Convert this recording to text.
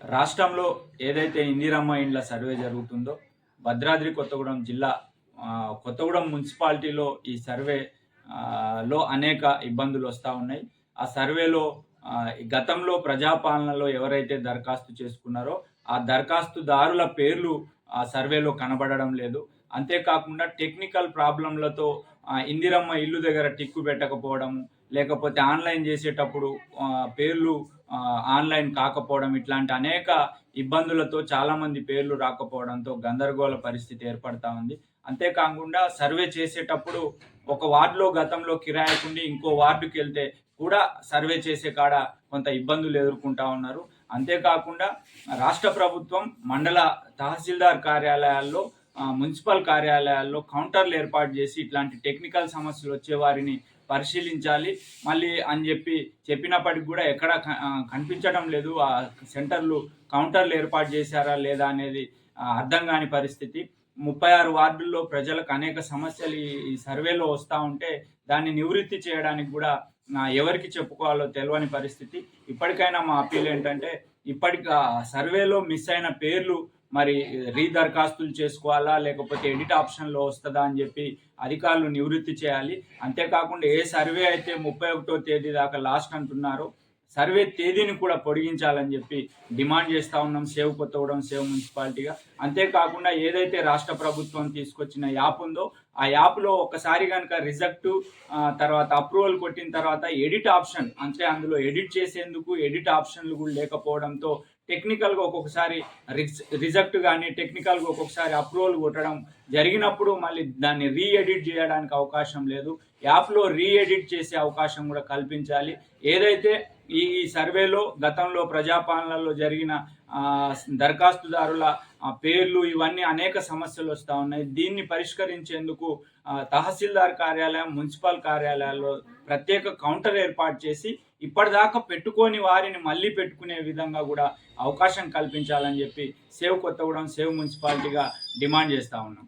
రాష్ట్రంలో ఏదైతే ఇందిరమ్మ ఇండ్ల సర్వే జరుగుతుందో భద్రాద్రి కొత్తగూడెం జిల్లా కొత్తగూడెం మున్సిపాలిటీలో ఈ సర్వే లో అనేక ఇబ్బందులు వస్తూ ఉన్నాయి. ఆ సర్వేలో గతంలో ప్రజాపాలనలో ఎవరైతే దరఖాస్తు చేసుకున్నారో ఆ దరఖాస్తుదారుల పేర్లు ఆ సర్వేలో కనబడడం లేదు. అంతేకాకుండా టెక్నికల్ ప్రాబ్లంలతో ఇందిరమ్మ ఇల్లు దగ్గర టిక్కు పెట్టకపోవడం లేకపోతే ఆన్లైన్ చేసేటప్పుడు పేర్లు ఆన్లైన్ కాకపోవడం ఇట్లాంటి అనేక ఇబ్బందులతో చాలా మంది పేర్లు రాకపోవడంతో గందరగోళ పరిస్థితి ఏర్పడతా ఉంది. అంతేకాకుండా సర్వే చేసేటప్పుడు ఒక వార్డులో గతంలో కిరాయకుండి ఇంకో వార్డుకి వెళ్తే కూడా సర్వే చేసే కాడ కొంత ఇబ్బందులు ఎదుర్కొంటా ఉన్నారు. అంతేకాకుండా రాష్ట్ర ప్రభుత్వం మండల తహసీల్దార్ కార్యాలయాల్లో మున్సిపల్ కార్యాలయాల్లో కౌంటర్లు ఏర్పాటు చేసి ఇట్లాంటి టెక్నికల్ సమస్యలు వచ్చే వారిని పరిశీలించాలి. మళ్ళీ అని చెప్పి చెప్పినప్పటికి కూడా ఎక్కడ కనిపించడం లేదు. ఆ సెంటర్లు కౌంటర్లు ఏర్పాటు చేశారా లేదా అనేది అర్థం కాని పరిస్థితి. ముప్పై ఆరు వార్డుల్లో ప్రజలకు అనేక సమస్యలు ఈ- సర్వేలో వస్తూ ఉంటే దాన్ని నివృత్తి చేయడానికి కూడా ఎవరికి చెప్పుకోవాలో తెలియని పరిస్థితి. ఇప్పటికైనా మా అప్పీల్ ఏంటంటే ఇప్పటికి సర్వేలో మిస్ అయిన పేర్లు మరి రీదరఖాస్తులు చేసుకోవాలా లేకపోతే ఎడిట్ ఆప్షన్లో వస్తుందా అని చెప్పి అధికారులు నివృత్తి చేయాలి. అంతేకాకుండా ఏ సర్వే అయితే ముప్పై ఒకటో తేదీ దాకా లాస్ట్ అంటున్నారో సర్వే తేదీని కూడా పొడిగించాలని చెప్పి డిమాండ్ చేస్తా ఉన్నాం. సేవ్ కొత్తగూడెం సేవ్ మున్సిపాలిటీగా. అంతేకాకుండా ఏదైతే రాష్ట్ర ప్రభుత్వం తీసుకొచ్చిన యాప్ ఉందో ఆ యాప్లో ఒకసారి కనుక రిజెక్ట్ తర్వాత అప్రూవల్ కొట్టిన తర్వాత ఎడిట్ ఆప్షన్ అంటే అందులో ఎడిట్ చేసేందుకు ఎడిట్ ఆప్షన్లు కూడా లేకపోవడంతో టెక్నికల్గా ఒక్కొక్కసారి రిజెక్ట్ కానీ టెక్నికల్గా ఒక్కొక్కసారి అప్రూవల్ కొట్టడం జరిగినప్పుడు మళ్ళీ దాన్ని రీ ఎడిట్ చేయడానికి అవకాశం లేదు. యాప్లో రీ ఎడిట్ చేసే అవకాశం కూడా కల్పించాలి. ఏదైతే ఈ ఈ సర్వేలో గతంలో ప్రజాపాలనలో జరిగిన దరఖాస్తుదారుల పేర్లు ఇవన్నీ అనేక సమస్యలు వస్తూ ఉన్నాయి. దీన్ని పరిష్కరించేందుకు తహసీల్దార్ కార్యాలయం మున్సిపల్ కార్యాలయాల్లో ప్రత్యేక కౌంటర్ ఏర్పాటు చేసి ఇప్పటిదాకా పెట్టుకోని వారిని మళ్ళీ పెట్టుకునే విధంగా కూడా అవకాశం కల్పించాలని చెప్పి సేవ్ కొత్తగూడెం సేవ్ మున్సిపాలిటీగా డిమాండ్ చేస్తూ ఉన్నాం.